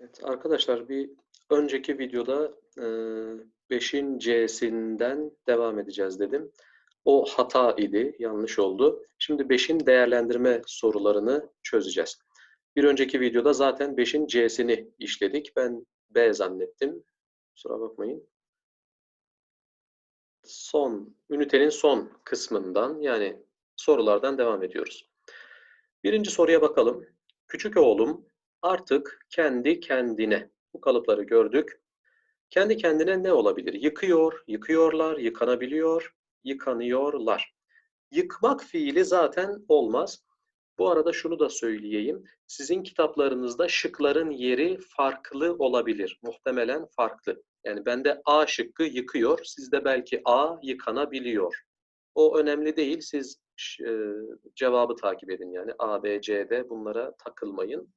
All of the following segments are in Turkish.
Evet, arkadaşlar bir önceki videoda e, 5'in C'sinden devam edeceğiz dedim. O hata idi, yanlış oldu. Şimdi 5'in değerlendirme sorularını çözeceğiz. Bir önceki videoda zaten 5'in C'sini işledik. Ben B zannettim. Kusura bakmayın. Son, ünitenin son kısmından yani sorulardan devam ediyoruz. Birinci soruya bakalım. Küçük oğlum artık kendi kendine. Bu kalıpları gördük. Kendi kendine ne olabilir? Yıkıyor, yıkıyorlar, yıkanabiliyor, yıkanıyorlar. Yıkmak fiili zaten olmaz. Bu arada şunu da söyleyeyim. Sizin kitaplarınızda şıkların yeri farklı olabilir. Muhtemelen farklı. Yani bende A şıkkı yıkıyor, sizde belki A yıkanabiliyor. O önemli değil. Siz cevabı takip edin yani A, B, C, D bunlara takılmayın.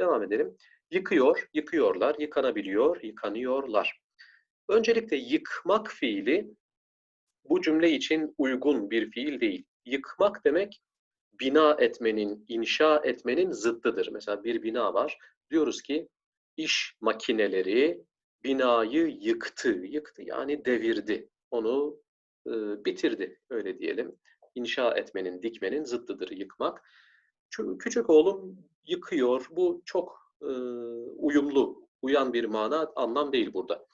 Devam edelim. Yıkıyor, yıkıyorlar, yıkanabiliyor, yıkanıyorlar. Öncelikle yıkmak fiili bu cümle için uygun bir fiil değil. Yıkmak demek bina etmenin, inşa etmenin zıttıdır. Mesela bir bina var. Diyoruz ki iş makineleri binayı yıktı. Yıktı yani devirdi. Onu e, bitirdi öyle diyelim. İnşa etmenin, dikmenin zıttıdır yıkmak. Küçük oğlum yıkıyor. Bu çok e, uyumlu, uyan bir mana, anlam değil burada.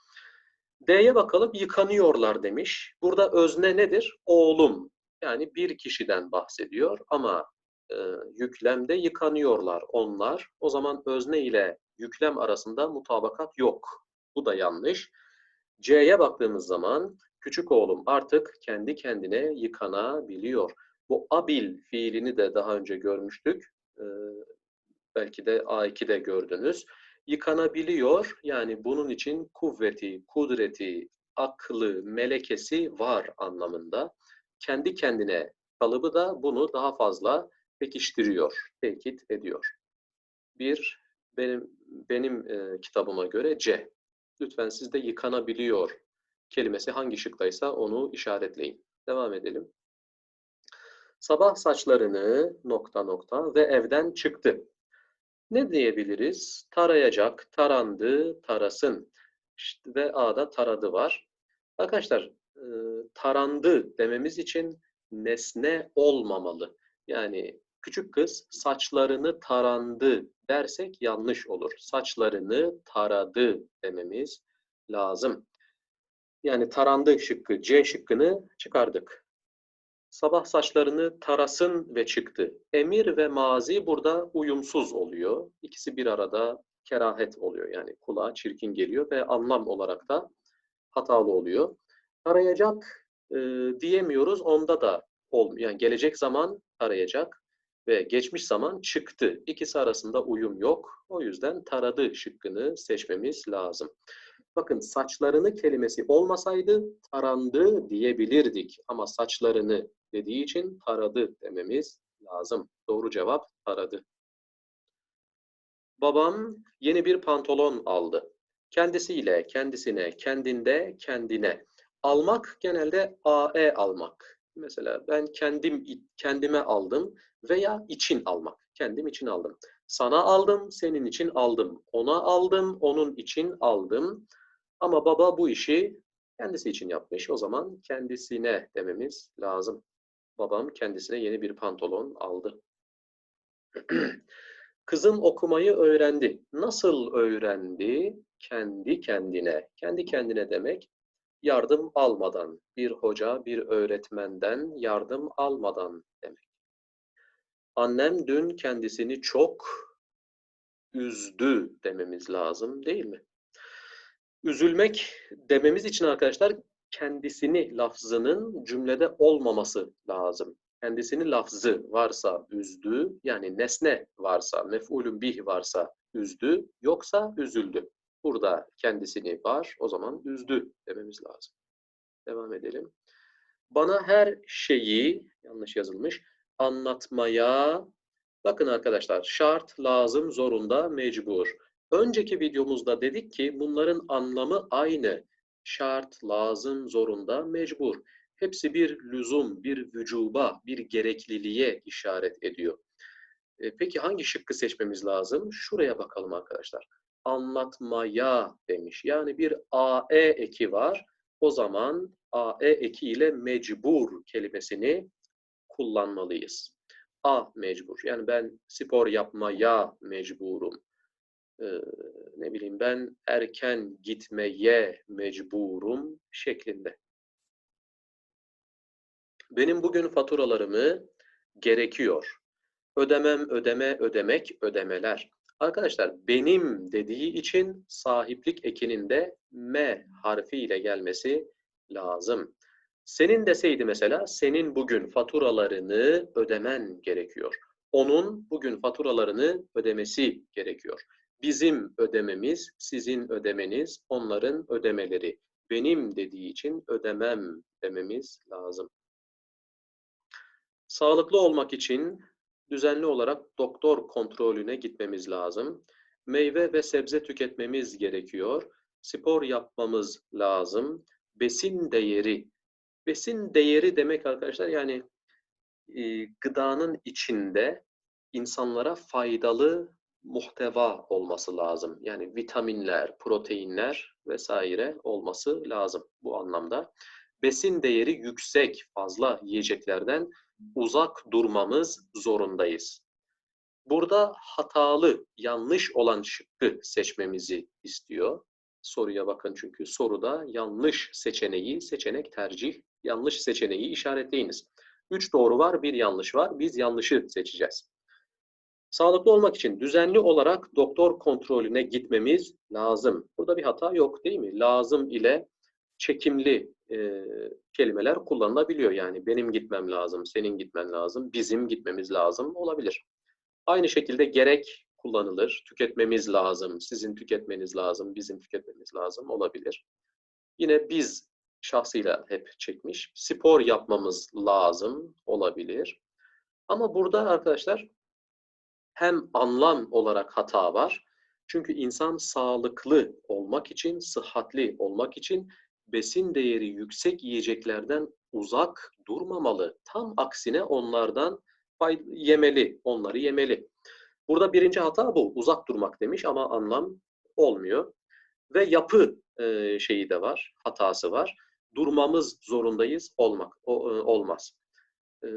D'ye bakalım. Yıkanıyorlar demiş. Burada özne nedir? Oğlum. Yani bir kişiden bahsediyor ama e, yüklemde yıkanıyorlar onlar. O zaman özne ile yüklem arasında mutabakat yok. Bu da yanlış. C'ye baktığımız zaman küçük oğlum artık kendi kendine yıkanabiliyor. Bu abil fiilini de daha önce görmüştük. Ee, belki de A2'de gördünüz. Yıkanabiliyor. Yani bunun için kuvveti, kudreti, aklı, melekesi var anlamında. Kendi kendine kalıbı da bunu daha fazla pekiştiriyor, tekit ediyor. Bir, benim benim e, kitabıma göre C. Lütfen siz de yıkanabiliyor kelimesi hangi şıktaysa onu işaretleyin. Devam edelim. Sabah saçlarını nokta nokta ve evden çıktı. Ne diyebiliriz? Tarayacak, tarandı, tarasın. İşte ve A'da taradı var. Arkadaşlar e, tarandı dememiz için nesne olmamalı. Yani küçük kız saçlarını tarandı dersek yanlış olur. Saçlarını taradı dememiz lazım. Yani tarandı şıkkı, C şıkkını çıkardık. Sabah saçlarını tarasın ve çıktı. Emir ve mazi burada uyumsuz oluyor. İkisi bir arada kerahet oluyor. Yani kulağa çirkin geliyor ve anlam olarak da hatalı oluyor. Tarayacak e, diyemiyoruz. Onda da olmuyor. Yani gelecek zaman tarayacak ve geçmiş zaman çıktı. İkisi arasında uyum yok. O yüzden taradı şıkkını seçmemiz lazım. Bakın saçlarını kelimesi olmasaydı tarandı diyebilirdik. Ama saçlarını dediği için taradı dememiz lazım. Doğru cevap taradı. Babam yeni bir pantolon aldı. Kendisiyle, kendisine, kendinde, kendine. Almak genelde AE almak. Mesela ben kendim kendime aldım veya için almak. Kendim için aldım. Sana aldım, senin için aldım. Ona aldım, onun için aldım. Ama baba bu işi kendisi için yapmış. O zaman kendisine dememiz lazım. Babam kendisine yeni bir pantolon aldı. Kızım okumayı öğrendi. Nasıl öğrendi? Kendi kendine. Kendi kendine demek yardım almadan, bir hoca, bir öğretmenden yardım almadan demek. Annem dün kendisini çok üzdü dememiz lazım değil mi? Üzülmek dememiz için arkadaşlar kendisini lafzının cümlede olmaması lazım. Kendisini lafzı varsa üzdü, yani nesne varsa, mef'ulün bih varsa üzdü, yoksa üzüldü. Burada kendisini var, o zaman üzdü dememiz lazım. Devam edelim. Bana her şeyi, yanlış yazılmış, anlatmaya, bakın arkadaşlar, şart, lazım, zorunda, mecbur. Önceki videomuzda dedik ki bunların anlamı aynı. Şart, lazım, zorunda, mecbur. Hepsi bir lüzum, bir vücuba, bir gerekliliğe işaret ediyor. E, peki hangi şıkkı seçmemiz lazım? Şuraya bakalım arkadaşlar. anlatmaya demiş. Yani bir AE eki var. O zaman AE eki ile mecbur kelimesini kullanmalıyız. A mecbur. Yani ben spor yapmaya mecburum. Ee, ne bileyim ben erken gitmeye mecburum şeklinde. Benim bugün faturalarımı gerekiyor. Ödemem, ödeme, ödemek, ödemeler. Arkadaşlar benim dediği için sahiplik ekinin de M harfi ile gelmesi lazım. Senin deseydi mesela senin bugün faturalarını ödemen gerekiyor. Onun bugün faturalarını ödemesi gerekiyor. Bizim ödememiz, sizin ödemeniz, onların ödemeleri. Benim dediği için ödemem dememiz lazım. Sağlıklı olmak için düzenli olarak doktor kontrolüne gitmemiz lazım. Meyve ve sebze tüketmemiz gerekiyor. Spor yapmamız lazım. Besin değeri. Besin değeri demek arkadaşlar yani e, gıdanın içinde insanlara faydalı muhteva olması lazım. Yani vitaminler, proteinler vesaire olması lazım bu anlamda. Besin değeri yüksek, fazla yiyeceklerden uzak durmamız zorundayız. Burada hatalı, yanlış olan şıkkı seçmemizi istiyor. Soruya bakın çünkü soruda yanlış seçeneği, seçenek tercih, yanlış seçeneği işaretleyiniz. Üç doğru var, bir yanlış var. Biz yanlışı seçeceğiz. Sağlıklı olmak için düzenli olarak doktor kontrolüne gitmemiz lazım. Burada bir hata yok değil mi? Lazım ile çekimli e, kelimeler kullanılabiliyor. Yani benim gitmem lazım, senin gitmen lazım, bizim gitmemiz lazım olabilir. Aynı şekilde gerek kullanılır. Tüketmemiz lazım, sizin tüketmeniz lazım, bizim tüketmemiz lazım olabilir. Yine biz şahsıyla hep çekmiş. Spor yapmamız lazım olabilir. Ama burada arkadaşlar hem anlam olarak hata var. Çünkü insan sağlıklı olmak için, sıhhatli olmak için besin değeri yüksek yiyeceklerden uzak durmamalı. Tam aksine onlardan yemeli, onları yemeli. Burada birinci hata bu, uzak durmak demiş ama anlam olmuyor. Ve yapı e, şeyi de var, hatası var. Durmamız zorundayız, olmak o, e, olmaz. E,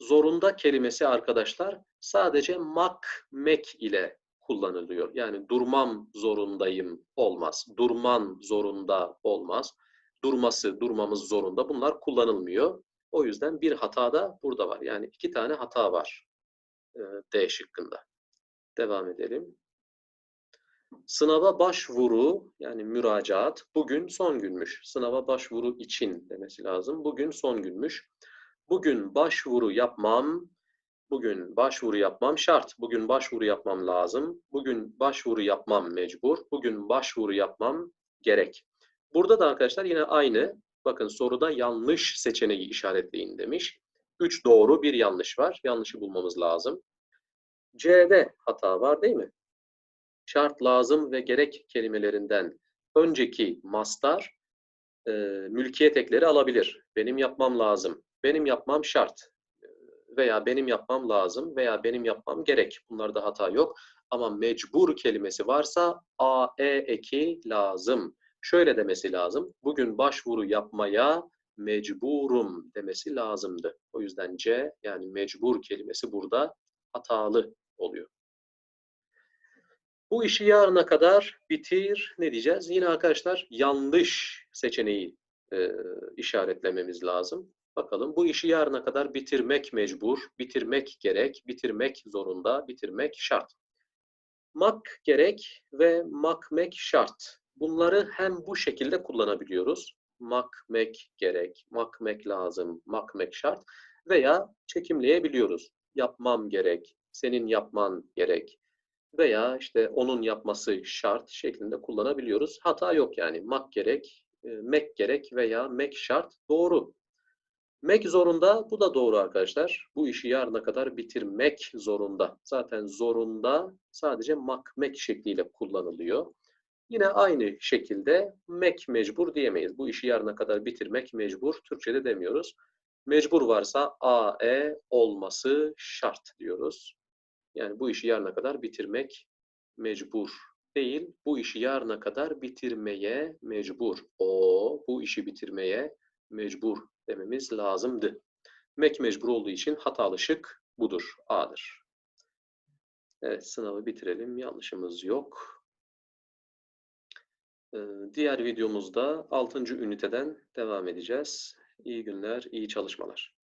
zorunda kelimesi arkadaşlar sadece mak, mek ile kullanılıyor. Yani durmam zorundayım olmaz. Durman zorunda olmaz. Durması, durmamız zorunda bunlar kullanılmıyor. O yüzden bir hata da burada var. Yani iki tane hata var e, D şıkkında. Devam edelim. Sınava başvuru yani müracaat bugün son günmüş. Sınava başvuru için demesi lazım. Bugün son günmüş. Bugün başvuru yapmam Bugün başvuru yapmam şart. Bugün başvuru yapmam lazım. Bugün başvuru yapmam mecbur. Bugün başvuru yapmam gerek. Burada da arkadaşlar yine aynı. Bakın soruda yanlış seçeneği işaretleyin demiş. Üç doğru, bir yanlış var. Yanlışı bulmamız lazım. C'de hata var değil mi? Şart, lazım ve gerek kelimelerinden önceki mastar e, mülkiyet ekleri alabilir. Benim yapmam lazım. Benim yapmam şart veya benim yapmam lazım veya benim yapmam gerek. Bunlarda hata yok. Ama mecbur kelimesi varsa a, e eki lazım. Şöyle demesi lazım. Bugün başvuru yapmaya mecburum demesi lazımdı. O yüzden C yani mecbur kelimesi burada hatalı oluyor. Bu işi yarına kadar bitir ne diyeceğiz? Yine arkadaşlar yanlış seçeneği e, işaretlememiz lazım. Bakalım bu işi yarına kadar bitirmek mecbur, bitirmek gerek, bitirmek zorunda, bitirmek şart. Mak gerek ve makmek şart. Bunları hem bu şekilde kullanabiliyoruz. Makmek gerek, makmek lazım, makmek şart veya çekimleyebiliyoruz. Yapmam gerek, senin yapman gerek veya işte onun yapması şart şeklinde kullanabiliyoruz. Hata yok yani. Mak gerek, e, mek gerek veya mek şart doğru. Mek zorunda, bu da doğru arkadaşlar. Bu işi yarına kadar bitirmek zorunda. Zaten zorunda sadece makmek şekliyle kullanılıyor. Yine aynı şekilde mek mecbur diyemeyiz. Bu işi yarına kadar bitirmek mecbur. Türkçe'de demiyoruz. Mecbur varsa a, e olması şart diyoruz. Yani bu işi yarına kadar bitirmek mecbur değil, bu işi yarına kadar bitirmeye mecbur. O bu işi bitirmeye mecbur dememiz lazımdı. Mek mecbur olduğu için hatalı şık budur. A'dır. Evet sınavı bitirelim. Yanlışımız yok. Ee, Diğer videomuzda 6. üniteden devam edeceğiz. İyi günler, iyi çalışmalar.